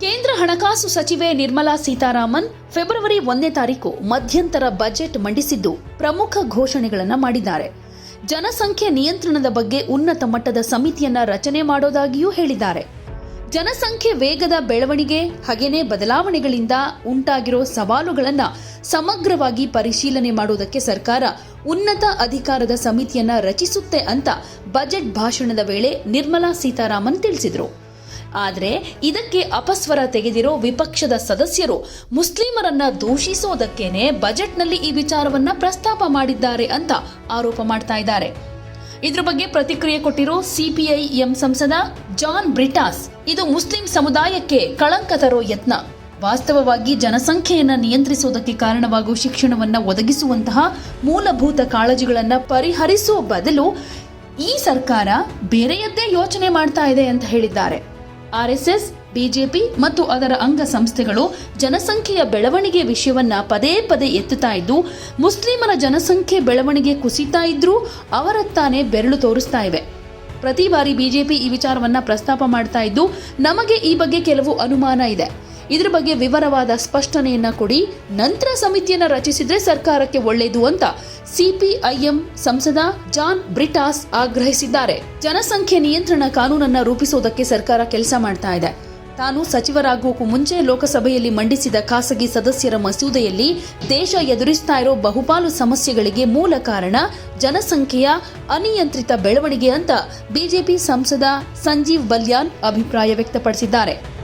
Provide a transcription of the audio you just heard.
ಕೇಂದ್ರ ಹಣಕಾಸು ಸಚಿವೆ ನಿರ್ಮಲಾ ಸೀತಾರಾಮನ್ ಫೆಬ್ರವರಿ ಒಂದನೇ ತಾರೀಕು ಮಧ್ಯಂತರ ಬಜೆಟ್ ಮಂಡಿಸಿದ್ದು ಪ್ರಮುಖ ಘೋಷಣೆಗಳನ್ನು ಮಾಡಿದ್ದಾರೆ. ಜನಸಂಖ್ಯೆ ನಿಯಂತ್ರಣದ ಬಗ್ಗೆ ಉನ್ನತ ಮಟ್ಟದ ಸಮಿತಿಯನ್ನ ರಚನೆ ಮಾಡೋದಾಗಿಯೂ ಹೇಳಿದ್ದಾರೆ. ಜನಸಂಖ್ಯೆ ವೇಗದ ಬೆಳವಣಿಗೆ, ಹಾಗೇನೇ ಬದಲಾವಣೆಗಳಿಂದ ಉಂಟಾಗಿರೋ ಸವಾಲುಗಳನ್ನು ಸಮಗ್ರವಾಗಿ ಪರಿಶೀಲನೆ ಮಾಡುವುದಕ್ಕೆ ಸರ್ಕಾರ ಉನ್ನತ ಅಧಿಕಾರದ ಸಮಿತಿಯನ್ನ ರಚಿಸುತ್ತೆ ಅಂತ ಬಜೆಟ್ ಭಾಷಣದ ವೇಳೆ ನಿರ್ಮಲಾ ಸೀತಾರಾಮನ್ ತಿಳಿಸಿದರು. ಆದರೆ ಇದಕ್ಕೆ ಅಪಸ್ವರ ತೆಗೆದಿರೋ ವಿಪಕ್ಷದ ಸದಸ್ಯರು ಮುಸ್ಲಿಮರನ್ನ ದೂಷಿಸೋದಕ್ಕೇನೆ ಬಜೆಟ್ನಲ್ಲಿ ಈ ವಿಚಾರವನ್ನ ಪ್ರಸ್ತಾಪ ಮಾಡಿದ್ದಾರೆ ಅಂತ ಆರೋಪ ಮಾಡ್ತಾ ಇದ್ದಾರೆ. ಇದ್ರ ಬಗ್ಗೆ ಪ್ರತಿಕ್ರಿಯೆ ಕೊಟ್ಟಿರೋ ಸಿಪಿಐಎಂ ಸಂಸದ ಜಾನ್ ಬ್ರಿಟಾಸ್, ಇದು ಮುಸ್ಲಿಂ ಸಮುದಾಯಕ್ಕೆ ಕಳಂಕ ತರೋ ಯತ್ನ. ವಾಸ್ತವವಾಗಿ ಜನಸಂಖ್ಯೆಯನ್ನ ನಿಯಂತ್ರಿಸುವುದಕ್ಕೆ ಕಾರಣವಾಗುವ ಶಿಕ್ಷಣವನ್ನ ಒದಗಿಸುವಂತಹ ಮೂಲಭೂತ ಕಾಳಜಿಗಳನ್ನು ಪರಿಹರಿಸುವ ಬದಲು ಈ ಸರ್ಕಾರ ಬೇರೆಯದ್ದೇ ಯೋಚನೆ ಮಾಡ್ತಾ ಇದೆ ಅಂತ ಹೇಳಿದ್ದಾರೆ. ಆರ್ಎಸ್ಎಸ್, ಬಿಜೆಪಿ ಮತ್ತು ಅದರ ಅಂಗ ಸಂಸ್ಥೆಗಳು ಜನಸಂಖ್ಯೆಯ ಬೆಳವಣಿಗೆ ವಿಷಯವನ್ನ ಪದೇ ಪದೇ ಎತ್ತುತ್ತಾ ಇದ್ದು, ಮುಸ್ಲಿಮರ ಜನಸಂಖ್ಯೆ ಬೆಳವಣಿಗೆ ಕುಸಿತಾ ಇದ್ರೂ ಅವರತ್ತಾನೆ ಬೆರಳು ತೋರಿಸ್ತಾ ಇವೆ. ಪ್ರತಿ ಬಾರಿ ಬಿಜೆಪಿ ಈ ವಿಚಾರವನ್ನ ಪ್ರಸ್ತಾಪ ಮಾಡ್ತಾ ಇದ್ದು, ನಮಗೆ ಈ ಬಗ್ಗೆ ಕೆಲವು ಅನುಮಾನ ಇದೆ. ಇದ್ರ ಬಗ್ಗೆ ವಿವರವಾದ ಸ್ಪಷ್ಟನೆಯನ್ನ ಕೊಡಿ. ನಂತರ ಸಮಿತಿಯನ್ನ ರಚಿಸಿದ್ರೆ ಸರ್ಕಾರಕ್ಕೆ ಒಳ್ಳೆಯದು ಅಂತ ಸಿಪಿಐಎಂ ಸಂಸದ ಜಾನ್ ಬ್ರಿಟಾಸ್ ಆಗ್ರಹಿಸಿದ್ದಾರೆ. ಜನಸಂಖ್ಯೆ ನಿಯಂತ್ರಣ ಕಾನೂನನ್ನ ರೂಪಿಸುವುದಕ್ಕೆ ಸರ್ಕಾರ ಕೆಲಸ ಮಾಡ್ತಾ ಇದೆ. ತಾನು ಸಚಿವರಾಗುವಕ್ಕೂ ಮುಂಚೆ ಲೋಕಸಭೆಯಲ್ಲಿ ಮಂಡಿಸಿದ ಖಾಸಗಿ ಸದಸ್ಯರ ಮಸೂದೆಯಲ್ಲಿ ದೇಶ ಎದುರಿಸ್ತಾ ಇರೋ ಬಹುಪಾಲು ಸಮಸ್ಯೆಗಳಿಗೆ ಮೂಲ ಕಾರಣ ಜನಸಂಖ್ಯೆಯ ಅನಿಯಂತ್ರಿತ ಬೆಳವಣಿಗೆ ಅಂತ ಬಿಜೆಪಿ ಸಂಸದ ಸಂಜೀವ್ ಬಲ್ಯಾನ್ ಅಭಿಪ್ರಾಯ ವ್ಯಕ್ತಪಡಿಸಿದ್ದಾರೆ.